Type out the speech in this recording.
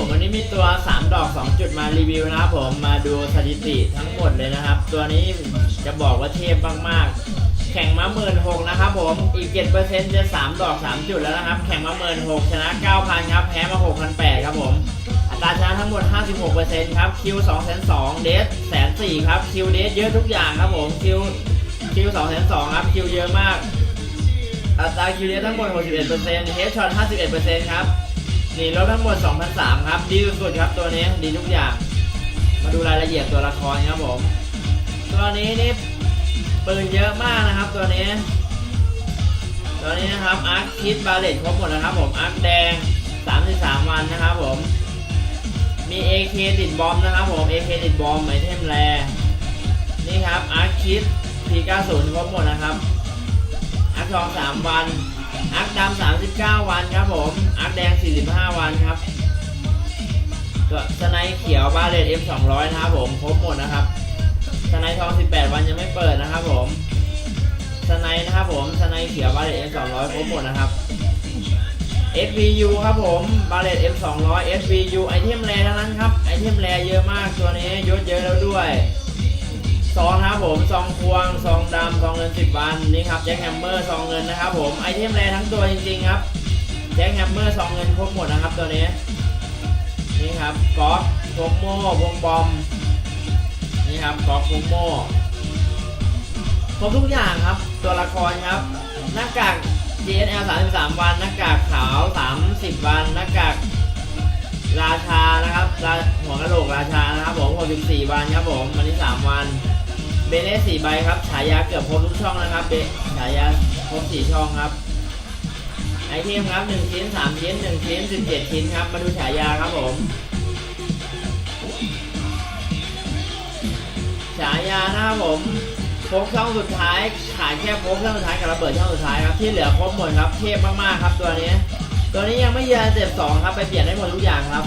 ผมวันนี้มีตัว 3 ดอก 2 จุดมารีวิวนะครับผมมาดูสถิติทั้งหมดเลยนะครับ ตัวนี้จะบอกว่าเทพมากๆ แข่งมาหมื่นหกนะครับผมอีก 7%จะ 3 ดอก 3 จุดแล้วนะครับ แข่งมาหมื่นหกชนะ 9,000 ครับ แพ้มา6,800 ครับผมอัตราชนะทั้งหมด 56%ครับคิว2 2 0 0เดสแสนสี่ครับคิวเดสเยอะทุกอย่างครับผมคิวคิว2 2 0 0ครับคิวเยอะมากอัตราคิวเดสทั้งหมด 61%เฮดช็อต51%ครับ นี่ลดทั้งหมด2,003ครับ ดีสุดๆครับตัวนี้ดีทุกอย่าง มาดูรายละเอียดตัวละครครับผม ตัวนี้นี่ปืนเยอะมากนะครับตัวนี้ ตัวนี้นะครับอาร์คคิดบาเลตครบหมดนะครับผมอาร์คแดง 33 วันนะครับผม มี AK ติดบอมนะครับผม AK ติดบอมไอเทมแรนี่ครับอาร์คคิด P90 ครบหมดนะครับอาร์คทอง3วันอาร์คดำ39 วันครับผมอาร์คแดง 45 นครับสไนเขียวบาเลต M200 นะครับผมครบหมดนะครับสไนทอง18วันยังไม่เปิดนะครับผมสไนนะครับผมสไนเขียวบาเลต M200 ครบหมดนะครับ SVU ครับผมบาเลต M200 SVU ไอเทมแรทั้งนั้นครับ ไอเทมแรเยอะมากตัวนี้ยศเยอะแล้วด้วยซองครับผมซองควงซองดำซองเงิน 10 วันนี่ครับแจ็คแฮมเมอร์ซองเงินนะครับผมไอเทมแรทั้งตัวจริงๆครับ แจ็คแฮมเมอร์ซองเงินครบหมดนะครับตัวนี้ นี่ครับก๊อกพวงโม่พวงบอม นี่ครับก๊อกพวงโม่ครบทุกอย่างครับ ตัวละครครับ หน้ากาก GSL 33 วัน หน้ากากขาว 30 วัน หน้ากากราชานะครับราหัวกระโหลกราชานะครับผม64วันครับผมวันนี้ 3 วันเบเล่4ใบครับ ฉายาเกือบครบทุกช่องนะครับเบฉายาครบ4ช่องครับ ไอเทมครับ1ชิ้น3ชิ้น1ชิ้น17 ชิ้นครับ มาดูฉายาครับผม ฉายานะครับผมโพกช่องสุดท้ายขายแค่โพกช่องสุดท้ายกับระเบิดช่องสุดท้ายครับที่เหลือครบหมดครับเทพมากๆครับตัวนี้ ตัวนี้ยังไม่เยือนเจ็บสองครับไปเปลี่ยนได้หมดทุกอย่างครับ